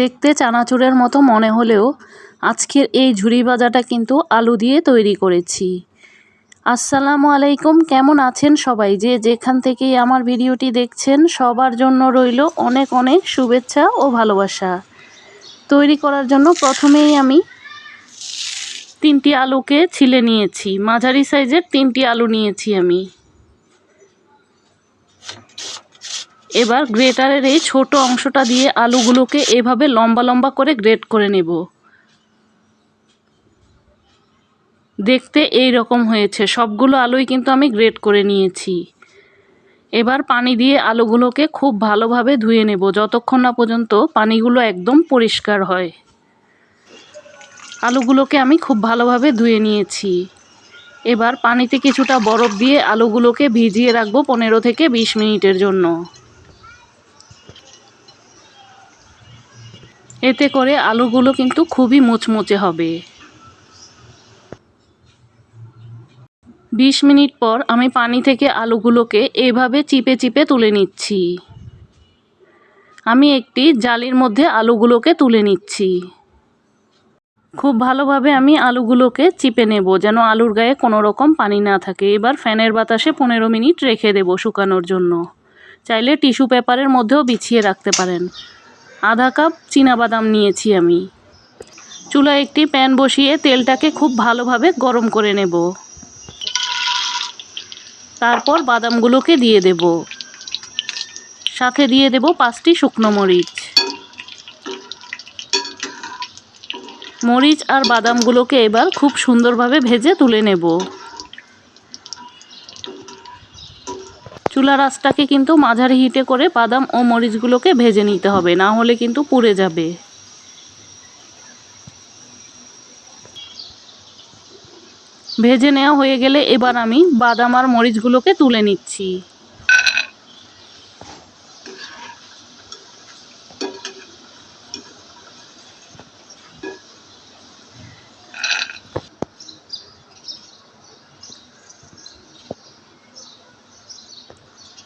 দেখতে চানাচুরের মতো মনে হলেও আজকের এই ঝুড়ি ভাজাটা কিন্তু আলু দিয়ে তৈরি করেছি। আসসালামু আলাইকুম, কেমন আছেন সবাই? যে যেখান থেকেই আমার ভিডিওটি দেখছেন, সবার জন্য রইল অনেক অনেক শুভেচ্ছা ও ভালোবাসা। তৈরি করার জন্য প্রথমেই আমি তিনটি আলুকে ছিলে নিয়েছি। মাঝারি সাইজের তিনটি আলু নিয়েছি আমি। এবার গ্রেটারের এই ছোট অংশটা দিয়ে আলুগুলোকে এভাবে লম্বা লম্বা করে গ্রেট করে নেব। দেখতে এই রকম হয়েছে। সবগুলো আলুই কিন্তু আমি গ্রেট করে নিয়েছি। এবার পানি দিয়ে আলুগুলোকে খুব ভালোভাবে ধুয়ে নেব। যতক্ষণ না পর্যন্ত পানিগুলো একদম পরিষ্কার হয়। আলুগুলোকে আমি খুব ভালোভাবে ধুয়ে নিয়েছি। এবার পানিতে কিছুটা বরফ দিয়ে আলুগুলোকে ভিজিয়ে রাখব পনেরো থেকে বিশ মিনিটের জন্য। এতে করে আলুগুলো কিন্তু খুবই মুচমুচে হবে। বিশ মিনিট পর আমি পানি থেকে আলুগুলোকে এভাবে চিপে চিপে তুলে নিচ্ছি। আমি একটি জালির মধ্যে আলুগুলোকে তুলে নিচ্ছি। খুব ভালোভাবে আমি আলুগুলোকে চিপে নেব যেন আলুর গায়ে কোনো রকম পানি না থাকে। এবার ফ্যানের বাতাসে পনেরো মিনিট রেখে দেব শুকানোর জন্য। চাইলে টিস্যু পেপারের মধ্যেও বিছিয়ে রাখতে পারেন। আধা কাপ বাদাম নিয়েছি আমি। চুলায় একটি প্যান বসিয়ে তেলটাকে খুব ভালোভাবে গরম করে নেব। তারপর বাদামগুলোকে দিয়ে দেব। সাথে দিয়ে দেব পাঁচটি শুকনো মরিচ। মরিচ আর বাদামগুলোকে এবার খুব সুন্দরভাবে ভেজে তুলে নেব। চুলার আঁচটাকে কিন্তু মাঝারি হিটে করে বাদাম ও মরিচগুলোকে ভেজে নিতে হবে, না হলে কিন্তু পুড়ে যাবে। ভেজে নেওয়া হয়ে গেলে এবার আমি বাদাম আর মরিচগুলোকে তুলে নিচ্ছি।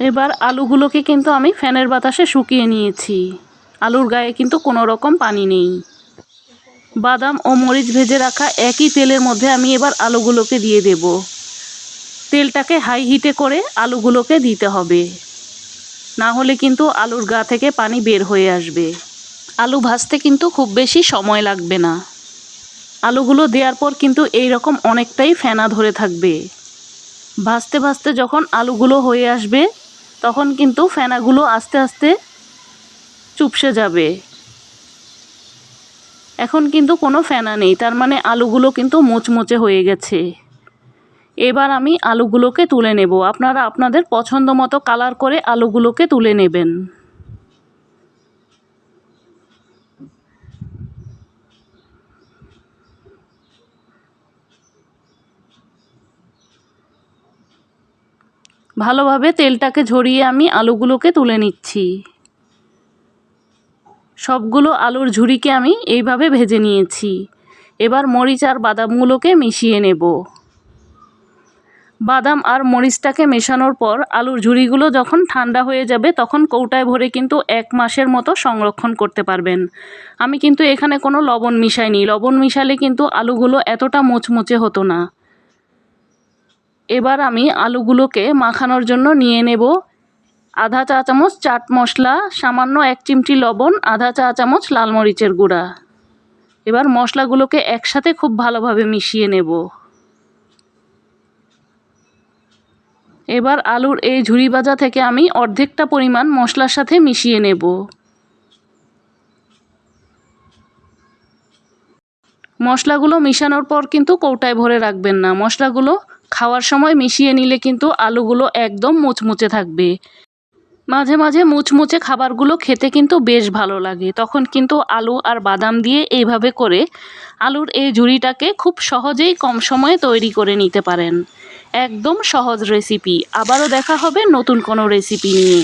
এবার আলুগুলোকে কিন্তু আমি ফ্যানের বাতাসে শুকিয়ে নিয়েছি। আলুর গায়ে কিন্তু কোনো রকম পানি নেই। বাদাম ও মরিচ ভেজে রাখা একই তেলের মধ্যে আমি এবার আলুগুলোকে দিয়ে দেব। তেলটাকে হাই হিটে করে আলুগুলোকে দিতে হবে। না হলে কিন্তু আলুর গা থেকে পানি বের হয়ে আসবে। আলু ভাজতে কিন্তু খুব বেশি সময় লাগবে না। আলুগুলো দেওয়ার পর কিন্তু এই রকম অনেকটাই ফেনা ধরে থাকবে। ভাজতে ভাজতে যখন আলুগুলো হয়ে আসবে তখন কিন্তু ফেনাগুলো আস্তে আস্তে চুপসে যাবে। এখন কিন্তু কোনো ফেনা নেই, তার মানে আলুগুলো কিন্তু মোচমোচে হয়ে গেছে। এবার আমি আলুগুলোকে তুলে নেব। আপনারা আপনাদের পছন্দ মতো কালার করে আলুগুলোকে তুলে নেবেন। ভালোভাবে তেলটাকে ঝরিয়ে আমি আলুগুলোকে তুলে নিচ্ছি। সবগুলো আলুর ঝুড়িকে আমি এইভাবে ভেজে নিয়েছি। এবার মরিচ আর বাদামগুলোকে মিশিয়ে নেব। বাদাম আর মরিচটাকে মেশানোর পর আলুর ঝুড়িগুলো যখন ঠান্ডা হয়ে যাবে তখন কৌটায় ভরে কিন্তু এক মাসের মতো সংরক্ষণ করতে পারবেন। আমি কিন্তু এখানে কোনো লবণ মিশাইনি। লবণ মিশালে কিন্তু আলুগুলো এতটা মুচমুচে হতো না। এবার আমি আলুগুলোকে মাখানোর জন্য নিয়ে নেব। আধা চা চামচ চাট মশলা, সামান্য এক চিমটি লবণ, আধা চা চামচ লাল মরিচের গুঁড়া। এবার মশলাগুলোকে একসাথে খুব ভালোভাবে মিশিয়ে নেব। এবার আলুর এই ঝুড়ি ভাজা থেকে আমি অর্ধেকটা পরিমাণ মশলার সাথে মিশিয়ে নেব। মশলাগুলো মিশানোর পর কিন্তু কৌটায় ভরে রাখবেন না। মশলাগুলো খাওয়ার সময় মিশিয়ে নিলে কিন্তু আলুগুলো একদম মুচমুচে থাকবে। মাঝে মাঝে মুচমুচে খাবারগুলো খেতে কিন্তু বেশ ভালো লাগে। তখন কিন্তু আলু আর বাদাম দিয়ে এইভাবে করে আলুর এই ঝুড়িটাকে খুব সহজেই কম সময়ে তৈরি করে নিতে পারেন। একদম সহজ রেসিপি। আবারও দেখা হবে নতুন কোনো রেসিপি নিয়ে।